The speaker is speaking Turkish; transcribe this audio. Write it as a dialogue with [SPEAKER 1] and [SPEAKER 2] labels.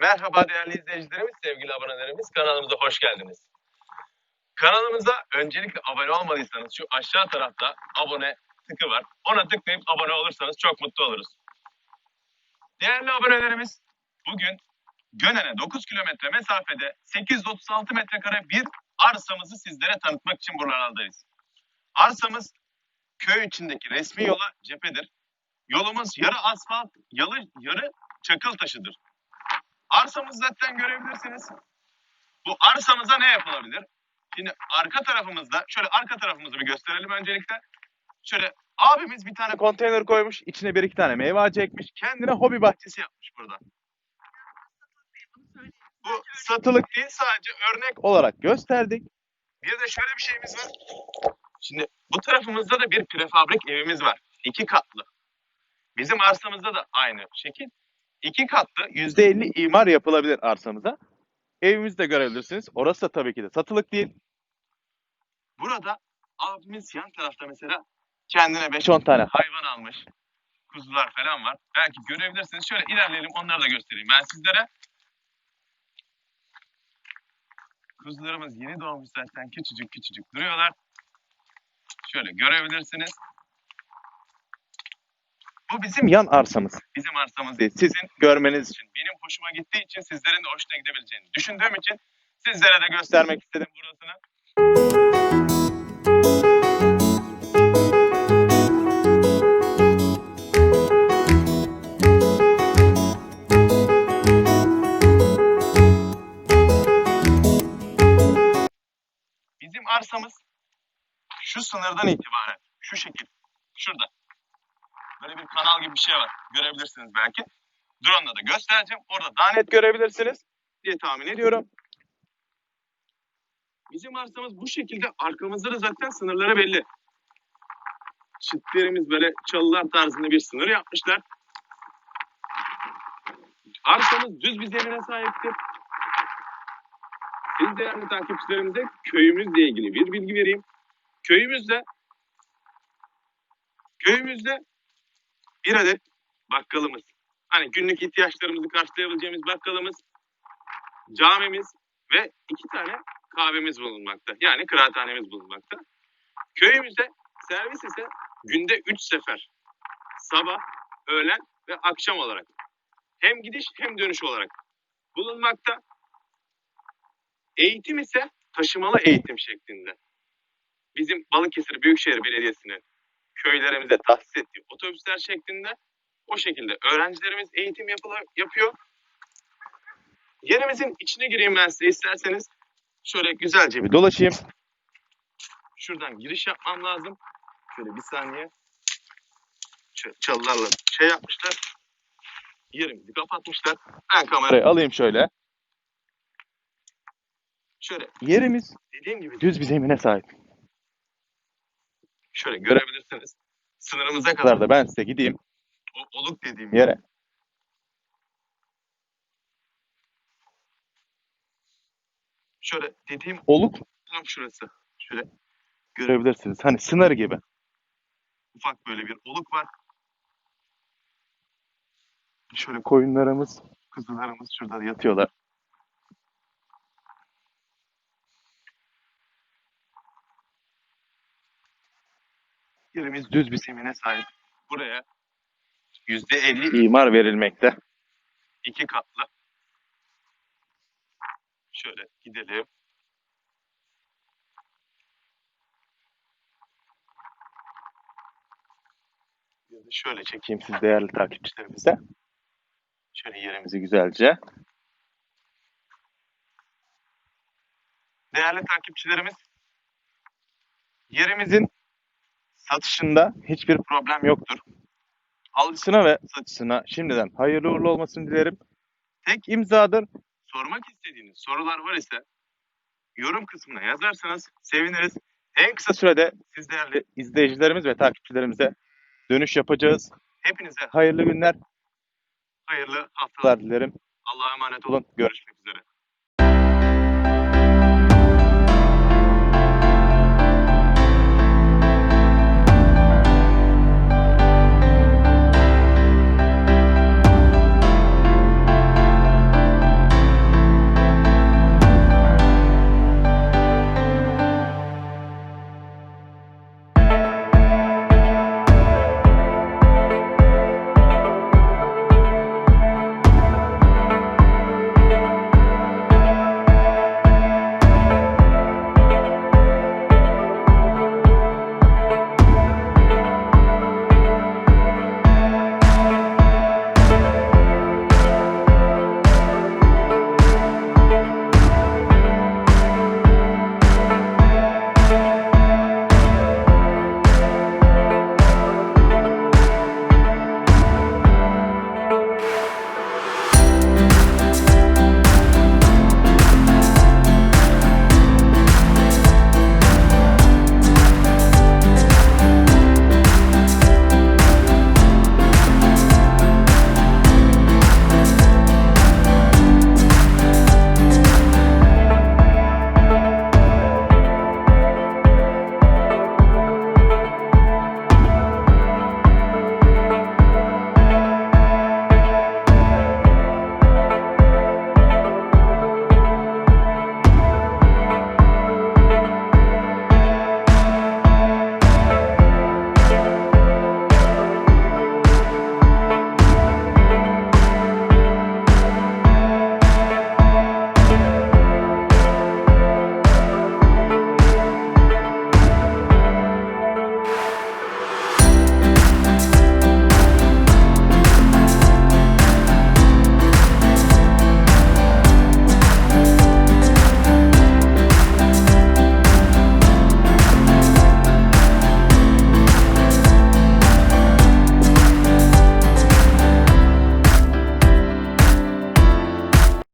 [SPEAKER 1] Merhaba değerli izleyicilerimiz, sevgili abonelerimiz. Kanalımıza hoş geldiniz. Kanalımıza öncelikle abone olmadıysanız şu aşağı tarafta abone tıkı var. Ona tıklayıp abone olursanız çok mutlu oluruz. Değerli abonelerimiz, bugün Gönen'e 9 kilometre mesafede 836 metrekare bir arsamızı sizlere tanıtmak için buralardayız. Arsamız köy içindeki resmi yola cephedir. Yolumuz yarı asfalt, yalı, yarı çakıl taşıdır. Arsamızı zaten görebilirsiniz. Bu arsamıza ne yapılabilir? Şimdi arka tarafımızda, şöyle arka tarafımızı bir gösterelim öncelikle. Şöyle abimiz bir tane konteyner koymuş, içine bir iki tane meyve ağacı ekmiş. Kendine hobi bahçesi yapmış burada. Bu satılık değil sadece örnek olarak gösterdik. Bir de şöyle bir şeyimiz var. Şimdi bu tarafımızda da bir prefabrik evimiz var. İki katlı. Bizim arsamızda da aynı şekil. İki katlı %50 imar yapılabilir arsamıza. Evimizi de görebilirsiniz. Orası da tabii ki de satılık değil. Burada abimiz yan tarafta mesela kendine 5-10 tane hayvan almış. Kuzular falan var. Belki görebilirsiniz. Şöyle ilerleyelim onları da göstereyim ben sizlere. Kuzularımız yeni doğmuş zaten küçücük küçücük duruyorlar. Şöyle görebilirsiniz. Bu bizim yan arsamız. Bizim arsamız değil. Sizin görmeniz için, benim hoşuma gittiği için sizlerin de hoşuna gidebileceğini düşündüğüm için sizlere de göstermek istedim burasını. Bizim arsamız şu sınırdan itibaren, şu şekil, şurada. Böyle bir kanal gibi bir şey var. Görebilirsiniz belki. Drone'la da göstereceğim. Orada daha net görebilirsiniz diye tahmin ediyorum. Bizim arsamız bu şekilde. Arkamızda da zaten sınırları belli. Çitlerimiz böyle çalılar tarzında bir sınır yapmışlar. Arsamız düz bir zemine sahiptir. Siz değerli takipçilerimize köyümüzle ilgili bir bilgi vereyim. Köyümüzde köyümüzde bir adet bakkalımız. Hani günlük ihtiyaçlarımızı karşılayabileceğimiz bakkalımız, camimiz ve iki tane kahvemiz bulunmakta. Yani kıraathanemiz bulunmakta. Köyümüzde servis ise günde üç sefer. Sabah, öğlen ve akşam olarak. Hem gidiş hem dönüş olarak bulunmakta. Eğitim ise taşımalı eğitim şeklinde. Bizim Balıkesir Büyükşehir Belediyesi'nin köylerimize tahsis ettiği otobüsler şeklinde o şekilde öğrencilerimiz eğitim yapıyor. Yerimizin içine gireyim ben size isterseniz. Şöyle güzelce bir dolaşayım. Şuradan giriş yapmam lazım. Şöyle bir saniye. Şöyle çalılarla şey yapmışlar. Yerimizi kapatmışlar. Ben kamerayı alayım şöyle. Şöyle yerimiz dediğim gibi düz bir zemine sahip. Şöyle görebilirsiniz. Sınırımıza kadar da ben size gideyim. O oluk dediğim yere. Şöyle dediğim oluk tam şurası. Şöyle görebilirsiniz. Hani sınır gibi. Ufak böyle bir oluk var. Şöyle koyunlarımız, kuzularımız şurada yatıyorlar. Yerimiz düz bir zemine sahip. Buraya %50 imar verilmekte. İki katlı. Şöyle gidelim. Şöyle çekeyim siz değerli takipçilerimize. Şöyle yerimizi güzelce. Değerli takipçilerimiz, yerimizin satışında hiçbir problem yoktur. Alıcısına ve satıcısına şimdiden hayırlı uğurlu olmasını dilerim. Tek imzadır. Sormak istediğiniz sorular var ise yorum kısmına yazarsanız seviniriz. En kısa sürede siz değerli izleyicilerimiz ve takipçilerimize dönüş yapacağız. Hepinize hayırlı günler, hayırlı haftalar dilerim. Allah'a emanet olun. Görüşmek üzere.